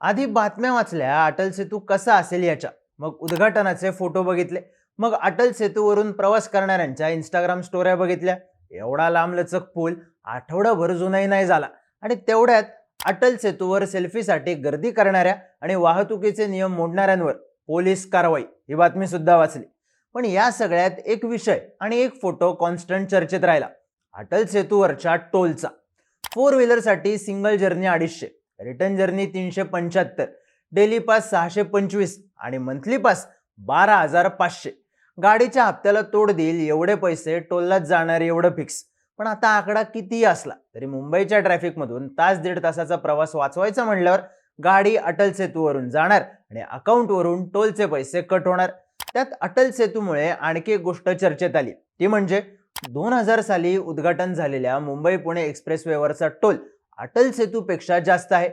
आधी बातम्या वाचल्या अटल सेतू कसा असेल याच्या. मग उद्घाटनाचे फोटो बघितले. मग अटल सेतूवरून प्रवास करणाऱ्यांच्या इंस्टाग्राम स्टोऱ्या बघितल्या. एवढा लांबलचक पूल आठवडाभर जुनाही नाही झाला. आणि तेवढ्यात अटल सेतूवर सेल्फीसाठी गर्दी करणाऱ्या आणि वाहतुकीचे नियम मोडणाऱ्यांवर पोलीस कारवाई ही बातमी सुद्धा वाचली. पण या सगळ्यात एक विषय आणि एक फोटो कॉन्स्टंट चर्चेत राहिला. अटल सेतूवरच्या टोलचा. फोर व्हीलरसाठी सिंगल जर्नी अडीचशे. रिटर्न जर्नी तीनशे पंच्याहत्तर डेली पास सहाशे पंचवीस आणि मंथली पास बारा हजार पाचशे. गाडीच्या हप्त्याला तोड देईल एवढे पैसे टोललाच जाणार एवढं फिक्स पण आता आकडा कितीही असला तरी मुंबईच्या ट्रॅफिकमधून तास दीड तासाचा प्रवास वाचवायचा म्हणल्यावर गाडी अटल सेतूवरून जाणार आणि अकाउंटवरून टोलचे पैसे कट होणार. त्यात अटल सेतूमुळे आणखी एक गोष्ट चर्चेत आली. ती म्हणजे दोन हजार साली उद्घाटन झालेल्या मुंबई पुणे एक्सप्रेसवेवरचा टोल अटल सेतूपेक्षा जास्त आहे.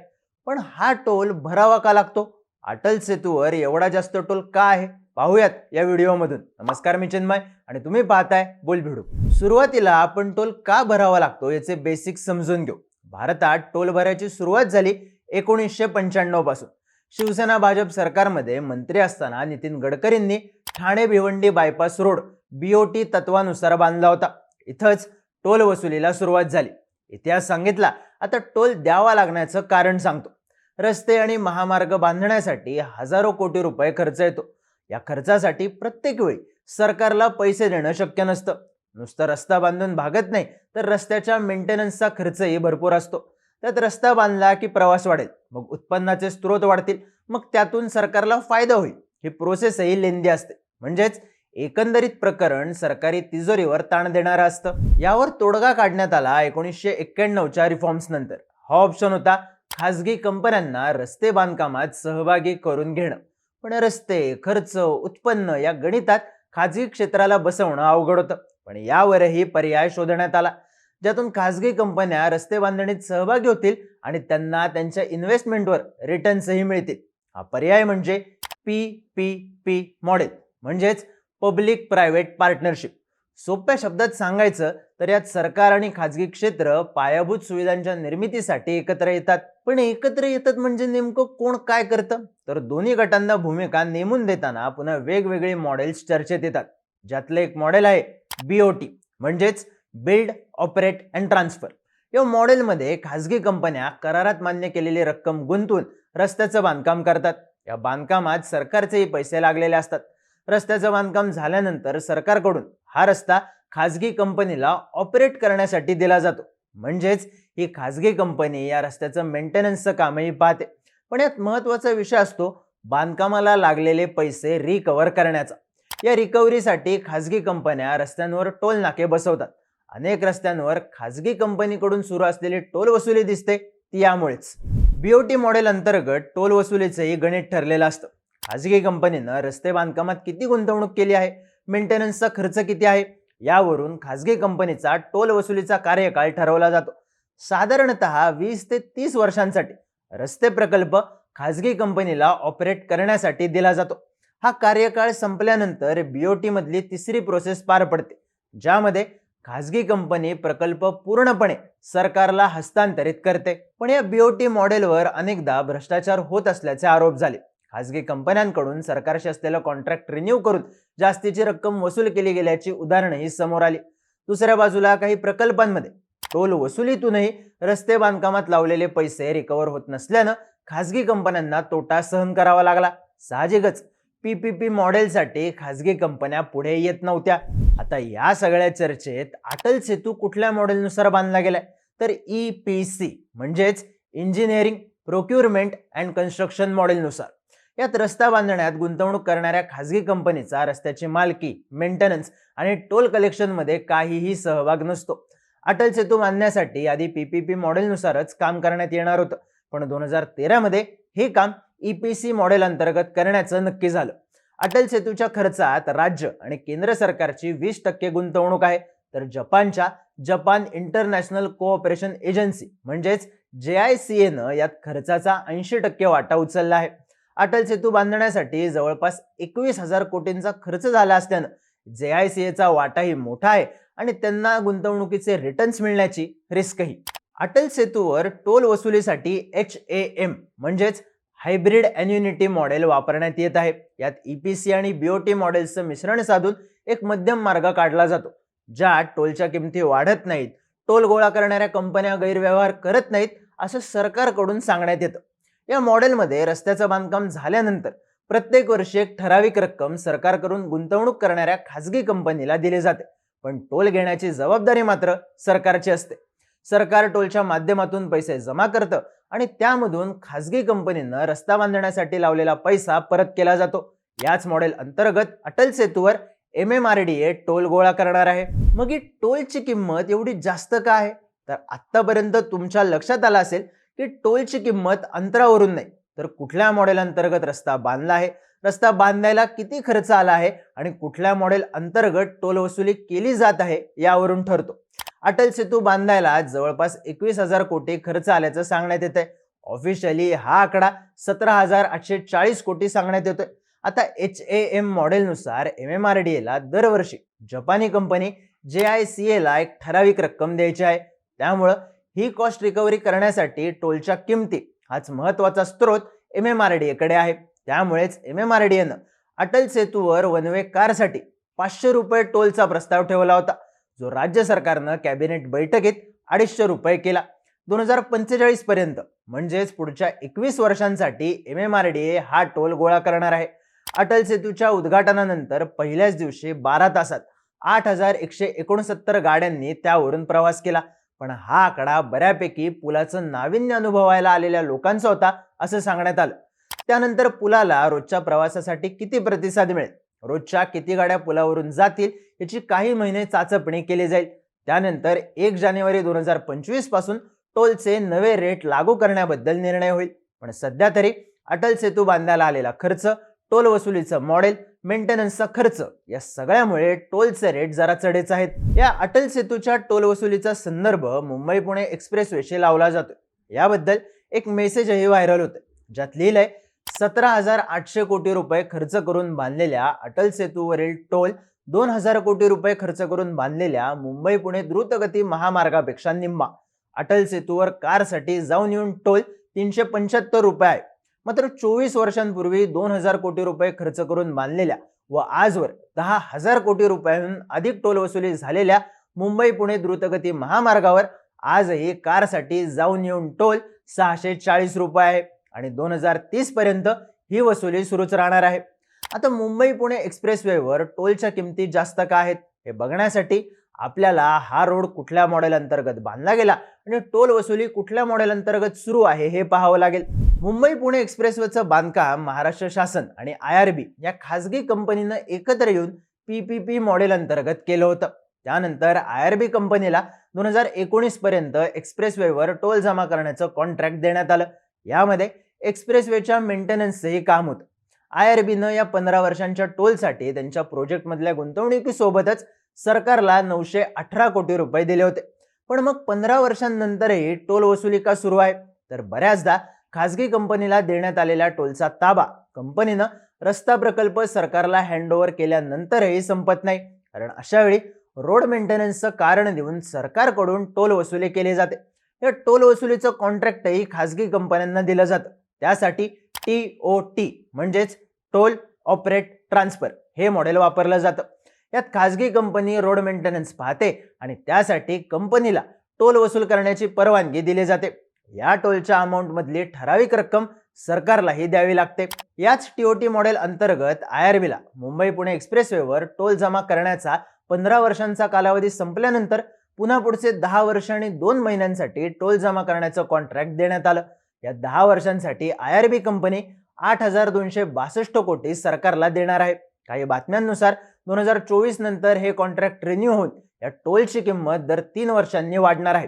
पण हा टोल भरावा का लागतो? अटल सेतूवर एवढा जास्त टोल का आहे? पाहूयात या व्हिडिओमधून. नमस्कार मी चिन्मय आणि तुम्ही पाहताय बोल भिडू सुरुवातीला आपण टोल का भरावा लागतो याचे बेसिक समजून घेऊ. भारतात टोल भरायची सुरुवात झाली एकोणीसशे पंच्याण्णवपासून. शिवसेना भाजप सरकारमध्ये मंत्री असताना नितीन गडकरींनी Thane Bhiwandi bypass road BOT तत्वानुसार बांधला होता. इथंच टोल वसुलीला सुरुवात झाली. इतिहास सांगितला आता टोल द्यावा लागण्याचं कारण सांगतो. रस्ते आणि महामार्ग बांधण्यासाठी हजारो कोटी रुपये खर्च येतो. या खर्चासाठी प्रत्येक वेळी सरकारला पैसे देणं शक्य नसतं. नुसतं रस्ता बांधून भागत नाही तर रस्त्याच्या मेंटेनन्सचा खर्चही भरपूर असतो. त्यात रस्ता बांधला की प्रवास वाढेल मग उत्पन्नाचे स्रोत वाढतील मग त्यातून सरकारला फायदा होईल. ही प्रोसेसही लेंदी असते. म्हणजेच एकंदरीत प्रकरण सरकारी तिजोरीवर ताण देणारं असतं. यावर तोडगा काढण्यात आला एकोणीसशे एक्क्याण्णवच्या रिफॉर्म्स नंतर. हा ऑप्शन होता खासगी कंपन्यांना रस्ते बांधकामात सहभागी करून घेणं. पण रस्ते खर्च उत्पन्न या गणितात खाजगी क्षेत्राला बसवणं अवघड होतं. पण यावरही पर्याय शोधण्यात आला. ज्यातून खासगी कंपन्या रस्ते बांधणीत सहभागी होतील आणि त्यांना त्यांच्या इन्व्हेस्टमेंटवर रिटर्न्सही मिळतील. हा पर्याय म्हणजे पी पी पी मॉडेल म्हणजेच पब्लिक प्रायव्हेट पार्टनरशिप. सोप्या शब्दात सांगायचं तर यात सरकार आणि खाजगी क्षेत्र पायाभूत सुविधांच्या निर्मितीसाठी एकत्र येतात. पण एकत्र येतात म्हणजे नेमकं कोण काय करतं? तर दोन्ही गटांना भूमिका नेमून देताना पुन्हा वेगवेगळे मॉडेल्स चर्चेत येतात. ज्यातलं एक मॉडेल आहे बीओटी म्हणजेच बिल्ड ऑपरेट अँड ट्रान्सफर. या मॉडेलमध्ये खाजगी कंपन्या करारात मान्य केलेली रक्कम गुंतवून रस्त्याचं बांधकाम करतात. या बांधकामात सरकारचेही पैसे लागलेले असतात. रस्त्याचं बांधकाम झाल्यानंतर सरकारकडून हा रस्ता खाजगी कंपनीला ऑपरेट करण्यासाठी दिला जातो. म्हणजेच ही खाजगी कंपनी या रस्त्याचं मेंटेनन्सचं कामही पाहते. पण यात महत्त्वाचा विषय असतो बांधकामाला लागलेले पैसे रिकवर करण्याचा. या रिकव्हरीसाठी खाजगी कंपन्या रस्त्यांवर टोल नाके बसवतात. अनेक रस्त्यांवर खाजगी कंपनीकडून सुरू असलेली टोल वसुली दिसते. ती यामुळेच बीओटी मॉडेल अंतर्गत टोल वसुलीचंही गणित ठरलेलं असतं. खाजगी कंपनीनं रस्ते बांधकामात किती गुंतवणूक केली आहे? मेंटेनन्सचा खर्च किती आहे? यावरून खाजगी कंपनीचा टोल वसुलीचा कार्यकाळ ठरवला जातो. साधारणत वीस ते तीस वर्षांसाठी रस्ते प्रकल्प खाजगी कंपनीला ऑपरेट करण्यासाठी दिला जातो. हा कार्यकाळ संपल्यानंतर बीओटी मधली तिसरी प्रोसेस पार पडते ज्यामध्ये खाजगी कंपनी प्रकल्प पूर्णपणे सरकारला हस्तांतरित करते. पण या बीओटी मॉडेलवर अनेकदा भ्रष्टाचार होत असल्याचे आरोप झाले. खाजगी कंपन्यांकडून सरकारशी असलेलं कॉन्ट्रॅक्ट रिन्यू करून जास्तीची रक्कम वसूल केली गेल्याची उदाहरणंही समोर आली. दुसऱ्या बाजूला काही प्रकल्पांमध्ये टोल वसुलीतूनही रस्ते बांधकामात लावलेले पैसे रिकवर होत नसल्यानं खाजगी कंपन्यांना तोटा सहन करावा लागला. साहजिकच पीपीपी मॉडेलसाठी खाजगी कंपन्या पुढे येत नव्हत्या. आता या सगळ्या चर्चेत अटल सेतू कुठल्या मॉडेलनुसार बांधला गेलाय? तर ई पी सी म्हणजेच इंजिनिअरिंग प्रोक्युरमेंट अँड कन्स्ट्रक्शन मॉडेलनुसार यात रस्ता बांधण्यात गुंतवणूक करणाऱ्या खाजगी कंपनीचा रस्त्याची मालकी मेंटेनन्स आणि टोल कलेक्शनमध्ये काहीही सहभाग नसतो. अटल सेतू बांधण्यासाठी आधी पीपीपी मॉडेलनुसारच काम करण्यात येणार होतं. पण दोन हजार तेरामध्ये हे काम ईपीसी मॉडेल अंतर्गत करण्याचं नक्की झालं. अटल सेतूच्या खर्चात राज्य आणि केंद्र सरकारची वीस टक्के गुंतवणूक आहे. तर जपानच्या जपान इंटरनॅशनल कोऑपरेशन एजन्सी म्हणजेच जे आय सी एनं यात खर्चाचा ऐंशी टक्के वाटा उचलला आहे. अटल सेतू बांधण्यासाठी जवळपास एकवीस हजार कोटींचा खर्च झाला असल्यानं जे आय सी एचा वाटाही मोठा आहे आणि त्यांना गुंतवणुकीचे रिटर्न्स मिळण्याची रिस्कही अटल सेतूवर टोल वसुलीसाठी एच ए एम म्हणजेच हायब्रिड अॅन्युनिटी मॉडेल वापरण्यात येत आहे. यात ईपीसी आणि बीओटी मॉडेल्सचं मिश्रण साधून एक मध्यम मार्ग काढला जातो ज्या टोलच्या किमती वाढत नाहीत टोल गोळा करणाऱ्या कंपन्या गैरव्यवहार करत नाहीत असं सरकारकडून सांगण्यात येतं. या मॉडेलमध्ये रस्त्याचं बांधकाम झाल्यानंतर प्रत्येक वर्षी एक ठराविक रक्कम सरकारकडून गुंतवणूक करणाऱ्या खासगी कंपनीला दिली जाते. पण टोल घेण्याची जबाबदारी मात्र सरकारची असते. सरकार टोलच्या माध्यमातून पैसे जमा करतं आणि त्यामधून खासगी कंपनीनं रस्ता बांधण्यासाठी लावलेला पैसा परत केला जातो. याच मॉडेल अंतर्गत Atal सेतूवर M M R D A toll गोळा करणार आहे. मग ही टोलची किंमत एवढी जास्त का आहे? तर आतापर्यंत तुमच्या लक्षात आलं असेल की टोलची किंमत अंतरावरून नाही. तर कुठल्या मॉडेल अंतर्गत रस्ता बांधला आहे? रस्ता बांधायला किती खर्च आला आहे? आणि कुठल्या मॉडेल अंतर्गत टोल वसुली केली जात आहे? यावरून ठरतो. अटल सेतू बांधायला जवळपास एकवीस हजार कोटी खर्च आल्याचं सांगण्यात येत आहे ऑफिशियली हा आकडा सतरा हजार आठशे चाळीस कोटी सांगण्यात येतोय. आता एच ए एम मॉडेलनुसार एम एम आर डी एला दरवर्षी जपानी कंपनी जे आय सी एला एक ठराविक रक्कम द्यायची आहे. त्यामुळं ही कॉस्ट रिकव्हरी करण्यासाठी टोलच्या किमती हाच महत्त्वाचा स्रोत एम एम आर डी एकडे आहे. त्यामुळेच एम एम आर डी एनं अटल सेतूवर वन वे कारसाठी पाचशे रुपये टोलचा प्रस्ताव ठेवला होता. जो राज्य सरकारनं कॅबिनेट बैठकीत अडीचशे रुपये केला. दोन हजार पंचेचाळीस पर्यंत म्हणजेच पुढच्या एकवीस वर्षांसाठी M M R D A हा टोल गोळा करणार आहे. अटल सेतूच्या उद्घाटनानंतर पहिल्याच दिवशी बारा तासात आठ हजार एकशे एकोणसत्तर गाड्यांनी त्यावरून प्रवास केला. पण हा आकडा बऱ्यापैकी पुलाचं नाविन्य अनुभवायला आलेल्या लोकांचा होता असं सांगण्यात आलं. त्यानंतर पुलाला रोजच्या प्रवासासाठी किती प्रतिसाद मिळेल? रोजच्या किती गाड्या पुलावरून जातील? याची काही महिने चाचपणी केली जाईल. त्यानंतर एक जानेवारी दोन हजार पंचवीसपासून टोलचे नवे रेट लागू करण्याबद्दल निर्णय होईल. पण सध्या तरी अटल सेतू बांधायला आलेला खर्च टोल वसुलीचं मॉडेल मेंटेनन्सचा खर्च. या सगळ्यामुळे टोलचे रेट जरा चढेच आहेत. या अटल सेतूच्या टोल वसुलीचा संदर्भ मुंबई पुणे एक्सप्रेसवेशी लावला जातो याबद्दल एक मेसेजही व्हायरल होते ज्यात लिहिलंय सतरा हजार आठशे कोटी रुपये खर्च करून बांधलेल्या अटल सेतूवरील टोल दोन हजार कोटी रुपये खर्च करून बांधलेल्या मुंबई पुणे द्रुतगती महामार्गापेक्षा निम्मा. अटल सेतूवर कारसाठी जाऊन येऊन टोल तीनशे पंच्याहत्तर रुपये आहे. मात्र चोवीस वर्षांपूर्वी दोन हजार कोटी रुपये खर्च करून बांधलेल्या व आजवर दहा हजार कोटी रुपयांहून अधिक टोल वसुली झालेल्या मुंबई पुणे द्रुतगती महामार्गावर आजही कारसाठी जाऊन येऊन टोल सहाशे चाळीस रुपये आहे आणि दोन हजार तीस पर्यंत ही वसुली सुरूच राहणार आहे. आता मुंबई पुणे एक्सप्रेसवेवर टोलच्या किमती जास्त का आहेत हे बघण्यासाठी आपल्याला हा रोड कुठल्या मॉडेल अंतर्गत बांधला गेला आणि टोल वसुली कुठल्या मॉडेल अंतर्गत सुरू आहे हे पाहावं लागेल. मुंबई पुणे एक्सप्रेसवेचं बांधकाम महाराष्ट्र शासन आणि आय आर बी या खासगी कंपनीनं एकत्र येऊन पीपीपी मॉडेल अंतर्गत केलं होतं. त्यानंतर आय आर बी कंपनीला दोन हजार एकोणीस पर्यंत एक्सप्रेसवेवर टोल जमा करण्याचं कॉन्ट्रॅक्ट देण्यात आलं. यामध्ये एक्सप्रेसवेच्या मेंटेनन्सचंही काम होतं. आय आर बीनं या पंधरा वर्षांच्या टोलसाठी त्यांच्या प्रोजेक्टमधल्या गुंतवणुकीसोबतच सरकारला नऊशे अठरा कोटी रुपये दिले होते. पण मग पंधरा वर्षांनंतरही टोल वसुली का सुरू आहे. तर बऱ्याचदा खासगी कंपनीला देण्यात आलेला टोलचा ताबा कंपनीनं रस्ता प्रकल्प सरकारला हँडओव्हर केल्यानंतरही संपत नाही. कारण अशा वेळी रोड मेंटेनन्सचं कारण देऊन सरकारकडून टोल वसुली केली जाते. या टोल वसुलीचं कॉन्ट्रॅक्टही खासगी कंपन्यांना दिलं जातं. त्यासाठी टी ओ टी म्हणजेच टोल ऑपरेट ट्रान्सफर हे मॉडेल वापरलं जातं. यात खाजगी कंपनी रोड मेंटेनन्स पाहते आणि त्यासाठी कंपनीला टोल वसूल करण्याची परवानगी दिली जाते. या टोलच्या अमाऊंटमधली ठराविक रक्कम सरकारलाही द्यावी लागते. याच टीओटी मॉडेल अंतर्गत आय आर बीला मुंबई पुणे एक्सप्रेसवेवर टोल जमा करण्याचा पंधरा वर्षांचा कालावधी संपल्यानंतर पुन्हा पुढचे दहा वर्ष आणि दोन महिन्यांसाठी टोल जमा करण्याचं कॉन्ट्रॅक्ट देण्यात आलं. या दहा वर्षांसाठी आय आर बी कंपनी आठ हजार दोनशे बासष्ट कोटी सरकारला देणार आहे. काही बातम्यांनुसार दोन हजार चोवीस नंतर हे कॉन्ट्रॅक्ट रिन्यू होऊन या टोलची किंमत दर तीन वर्षांनी वाढणार आहे.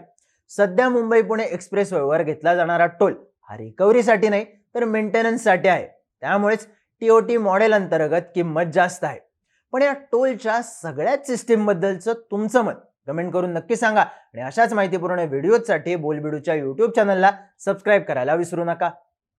सध्या मुंबई पुणे एक्सप्रेसवेवर घेतला जाणारा टोल हा रिकव्हरीसाठी नाही तर मेंटेनन्ससाठी आहे. त्यामुळेच टीओटी मॉडेल अंतर्गत किंमत जास्त आहे. पण या टोलच्या सगळ्याच सिस्टीमबद्दलचं तुमचं मत कमेंट करून नक्की सांगा. आणि अशाच माहितीपूर्ण व्हिडिओजसाठी बोलबिडूच्या यूट्यूब चॅनलला सबस्क्राईब करायला विसरू नका.